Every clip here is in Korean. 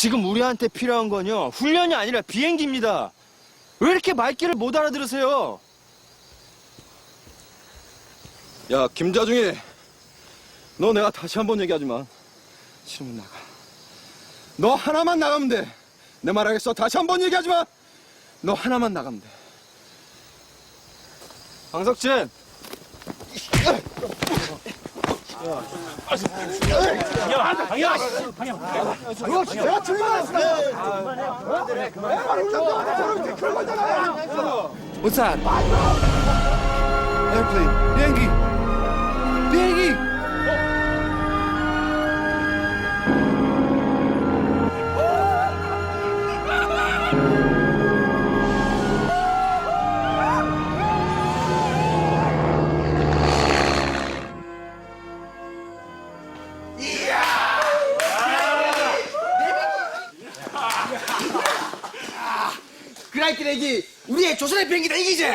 지금 우리한테 필요한 건요 훈련이 아니라 비행기입니다. 왜 이렇게 말귀를 못 알아들으세요? 야 김자중이 너 내가 다시 한 번 얘기하지만 싫으면 나가. 너 하나만 나가면 돼 내 말 알겠어. 다시 한 번 얘기하지마 너 하나만 나가면 돼. 황석진 What's that? Airplane 비행기 비행기 렉이 우리의 조선의 비행기다 이기지?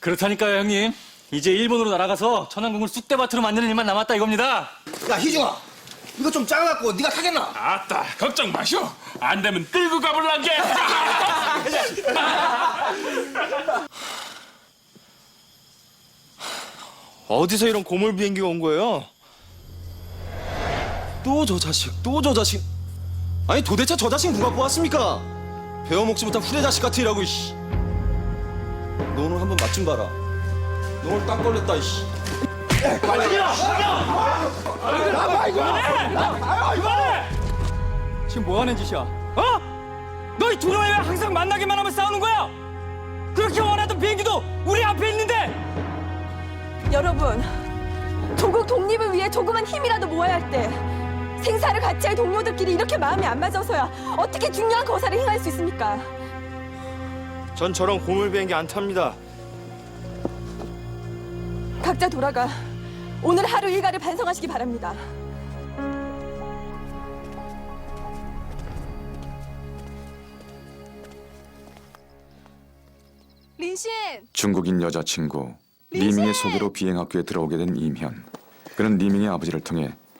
그렇다니까요, 형님. 이제 일본으로 날아가서 천안궁을 쑥대밭으로 만드는 일만 남았다 이겁니다. 야 희중아 이거 좀 작아갖고 네가 타겠나? 아따 걱정 마쇼 안 되면 끌고 가볼란게 어디서 이런 고물 비행기가 온 거예요? 또 저 자식 또 저 자식 아니 도대체 저 자식 누가 보았습니까 배워먹지 못한 후레 자식 같으라고 이씨 너 오늘 한번 맛 좀 봐라 너 오늘 딱 걸렸다 이씨 지금 뭐 하는 짓이야? 어? 너희 두 놈이 왜 항상 만나기만 하면 싸우는 거야? 그렇게 원하던 비행기도 우리 앞에 있는데! 여러분, 조국 독립을 위해 조그만 힘이라도 모아야 할 때 생사를 같이 할 동료들끼리 이렇게 마음이 안 맞아서야 어떻게 중요한 거사를 행할 수 있습니까? 전 저런 고물 비행기 안 탑니다. 각자 돌아가 오늘 하루 일과를 반성하시기 바랍니다. 린신! 중국인 여자친구 리밍의 소개로 비행학교에 들어오게 된 임현. 그는 리밍의 아버지를 통해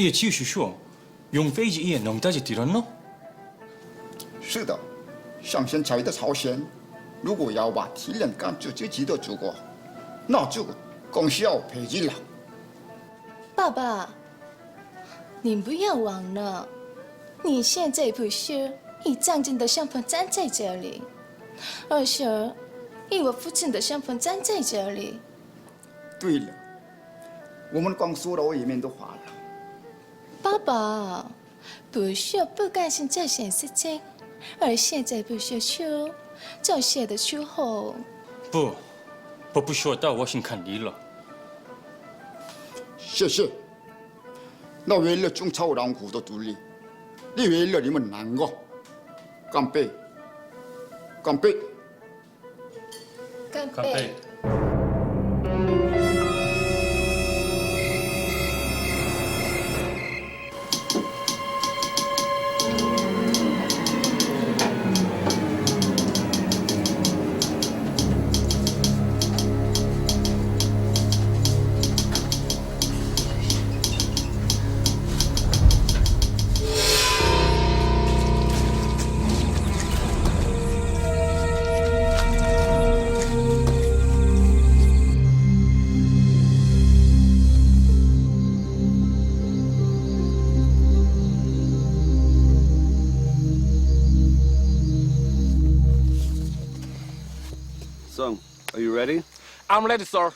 也就是说，用飞机也能带着敌人呢？是的，像现在的朝鲜，如果要把敌人赶出自己的祖国，那就更需要飞机了。爸爸，你不要忘了，你现在不是以将军的身份站在这里，而是以我父亲的身份站在这里。对了，我们光说了我一面的话了。爸爸，不是不甘心这件事情，而现在不是说这些的时候。不，我不说到，我先看你了。谢谢。那为了中朝两国的独立，你为了你们两个，干杯！干杯！干干杯！Are you ready? I'm ready sir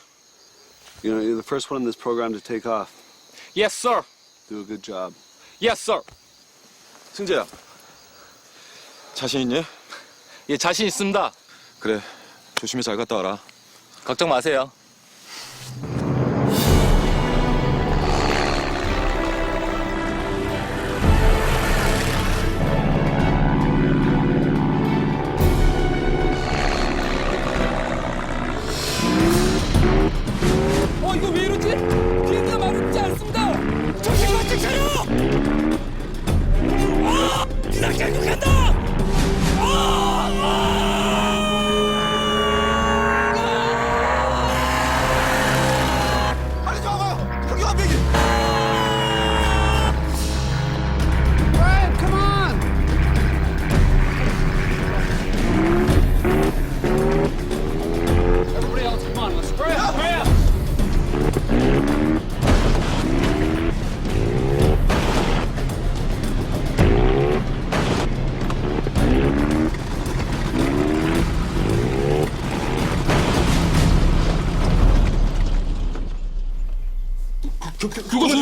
You know, you're the first one in this program to take off. Yes sir Do a good job. Yes sir 승재야 자신 있니? 예, 자신 있습니다. 그래 조심히 잘 갔다 와라 걱정 마세요.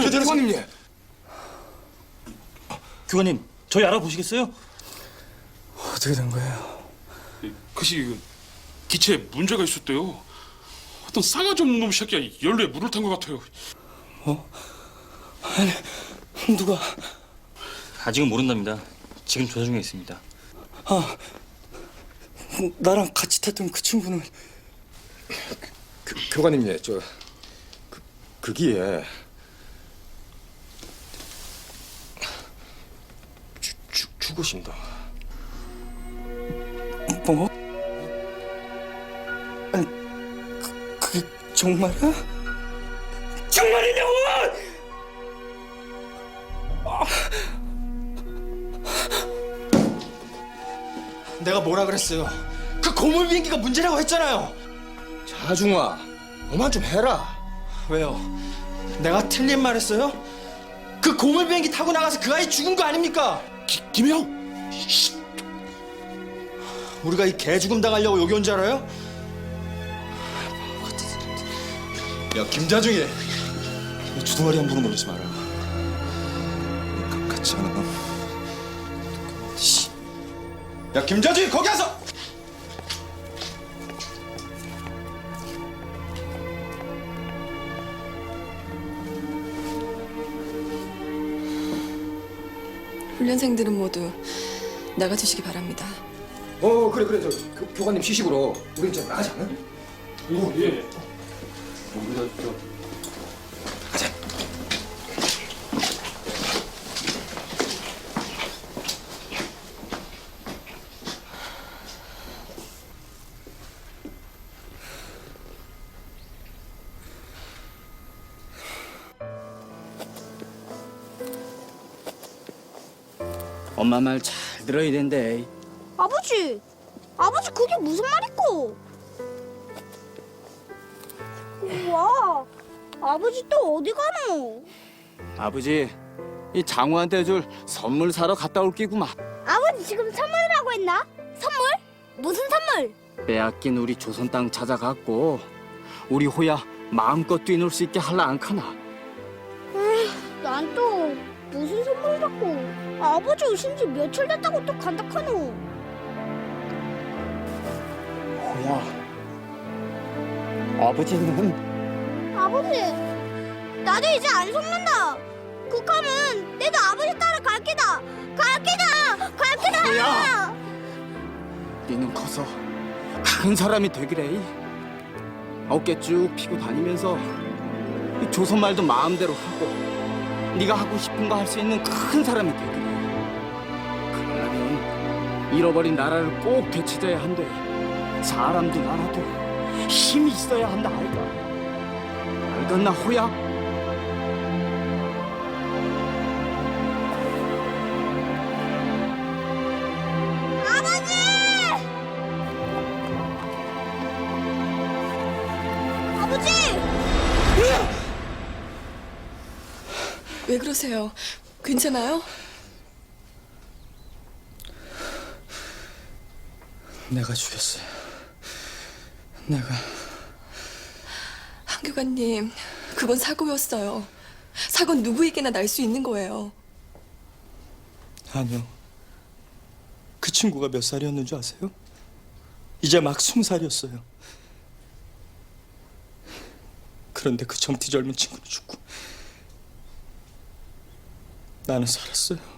교관님, 교관님. 교관님, 저희 알아보시겠어요? 어떻게 된 거예요? 그시 그 기체에 문제가 있었대요. 어떤 싸가지 없는 놈 새끼가 연료에 물을 탄 것 같아요. 누가? 아직은 모른답니다. 지금 조사 중에 있습니다. 아, 나랑 같이 탔던 그 친구는 그, 교관님, 저 그, 그기에 죽, 죽으신다. 뭐? 아니, 그, 그게 정말이야? 정말이냐고! 내가 뭐라 그랬어요? 그 고물 비행기가 문제라고 했잖아요. 자중아, 그만 좀 해라. 왜요? 내가 틀린 말 했어요? 그 고물 비행기 타고 나가서 그 아이 죽은 거 아닙니까? 김형, 우리가 이 개 죽음 당하려고 여기 온 줄 알아요? 야 김자중이, 너 주둥아리 함부로 놀리지 마라. 같이 하는 놈. 씨. 야 김자중이 거기 와서. 훈련생들은 모두 나가주시기 바랍니다. 어 그래 그래 저 교, 교관님 시식으로 우리 이제 나가자 응? 오, 예. 엄마 말 잘 들어야 된대 아버지, 아버지 그게 무슨 말이고? 우와, 아버지 또 어디 가노? 아버지 이 장우한테 줄 선물 사러 갔다 올 끼구만 아버지 지금 선물이라고 했나? 선물? 무슨 선물? 빼앗긴 우리 조선 땅 찾아갔고 우리 호야 마음껏 뛰놀 수 있게 할라 안 카나 난 또 무슨 선물이라고? 아버지 오신 지 며칠 됐다고 또 간다 카노? 호야 아버지는 아버지, 나도 이제 안 속는다. 국하면 내도 아버지 따라 갈 게다. 갈 게다. 갈 게다. 뭐야? 니는 커서 큰 사람이 되기래 어깨 쭉 피고 다니면서 이 조선 말도 마음대로 하고 네가 하고 싶은 거 할 수 있는 큰 사람이 되기래 그러려면 잃어버린 나라를 꼭 되찾아야 한대 사람도 나라도 힘이 있어야 한다 알까 알겠나 호야? 아버지! 아버지! 왜 그러세요? 괜찮아요? 내가 죽였어요 내가 한교관님, 그건 사고였어요. 사고는 누구에게나 날 수 있는 거예요. 아니요. 그 친구가 몇 살이었는 줄 아세요? 이제 막 스무 살이었어요. 그런데 그 젊디 젊은 친구는 죽고 나는 살았어요.